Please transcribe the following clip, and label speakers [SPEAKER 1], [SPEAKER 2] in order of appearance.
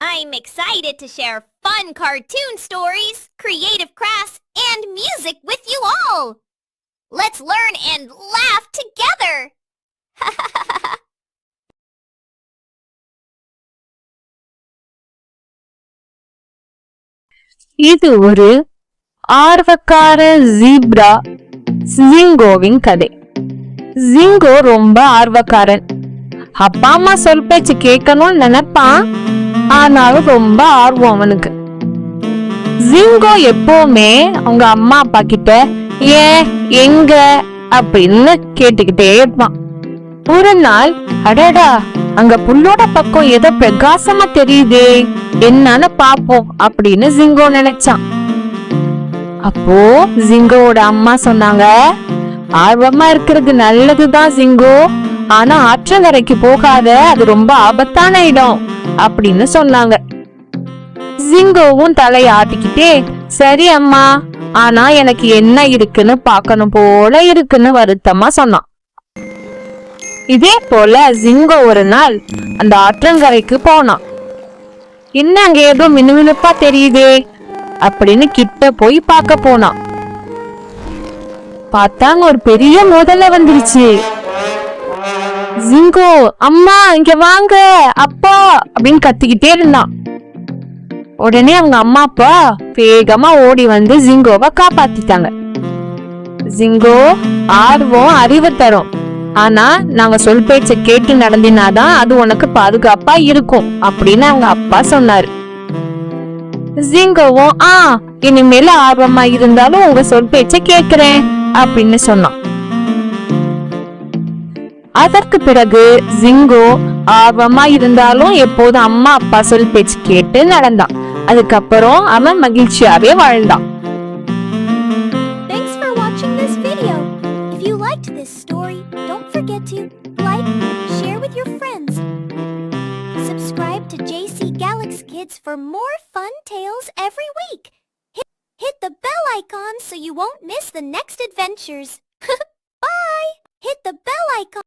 [SPEAKER 1] I'm excited to share fun cartoon stories, creative crafts, and music with you all. Let's learn and laugh together.
[SPEAKER 2] இது ஒரு ஆர்வக்கார zebra ஜிங்கோவின் கதை ஜிங்கோ ரொம்ப ஆர்வக்காரன் அப்பா அம்மா சொல் பேச்சு கேட்கணும்னு நினைப்பான் ஆனாலும் ரொம்ப ஆர்வம் அவனுக்கு. ஜிங்கோ எப்பவுமே அவங்க அம்மா அப்பா கிட்ட ஏன் எங்க? அப்படின்னு கேட்டுக்கிட்டே இருப்பான். ஒரு நாள் அடடா அங்க புல்லோட பக்கம் ஏதோ பிரகாசமா தெரியுதே என்னன்னு பாப்போம் அப்படின்னு ஜிங்கோ நினைச்சான். அப்போ ஜிங்கோவோட அம்மா சொன்னாங்க ஆர்வமா இருக்கிறது நல்லதுதான் ஜிங்கோ. ஆனா ஆற்றங்கரைக்கு போகாத அது ரொம்ப ஆபத்தான இடம். அப்படின்னு சொன்னாங்க. ஜிங்கோவும் தலை ஆட்டிக்கிட்டே சரி அம்மா ஆனா எனக்கு என்ன இருக்குன்னு பார்க்கணும் போல இருக்குன்னு வருத்தமா சொன்னான். இதே போல ஜிங்கோ ஒரு நாள் அந்த ஆற்றங்கரைக்கு போனான். என்ன அங்க ஏதோ மினுமினுப்பா தெரியுதே அப்படின்னு கிட்ட போய் பார்க்க போனான். பார்த்தாங்க ஒரு பெரிய முதல்ல வந்துருச்சு. ஜிங்கோ அம்மா இங்க வாங்க அப்பா அப்படின்னு கத்திக்கிட்டே இருந்தான். உடனே அவங்க அம்மா அப்பா வேகமா ஓடி வந்து ஜிங்கோவை காப்பாத்திட்டாங்க. ஜிங்கோ ஆர்வம் அறிவு தரும். ஆனா நாங்க சொல் பேச்ச கேட்டு நடந்தினாதான் அது உனக்கு பாதுகாப்பா இருக்கும் அப்படின்னு அவங்க அப்பா சொன்னாரு. ஜிங்கோவும் ஆ இனிமேல ஆர்வமா இருந்தாலும் உங்க சொல் பேச்ச கேக்குறேன் அப்படின்னு சொன்னான். அதற்கு பிறகு ஜிங்கோ ஆர்வமா இருந்தாலும் எப்போது அம்மா அப்பா சொல் பேச்சு கேட்டு நடந்தான் அதுக்கப்புறம் அவன் மகிழ்ச்சியாவே வாழ்ந்தான்
[SPEAKER 1] Thanks for watching this video. If you liked this story, don't forget to like, share with your friends. Subscribe to JC Galax Kids for more fun tales every week. Hit, hit the bell icon so you won't miss the next adventures. Bye! Hit the bell icon.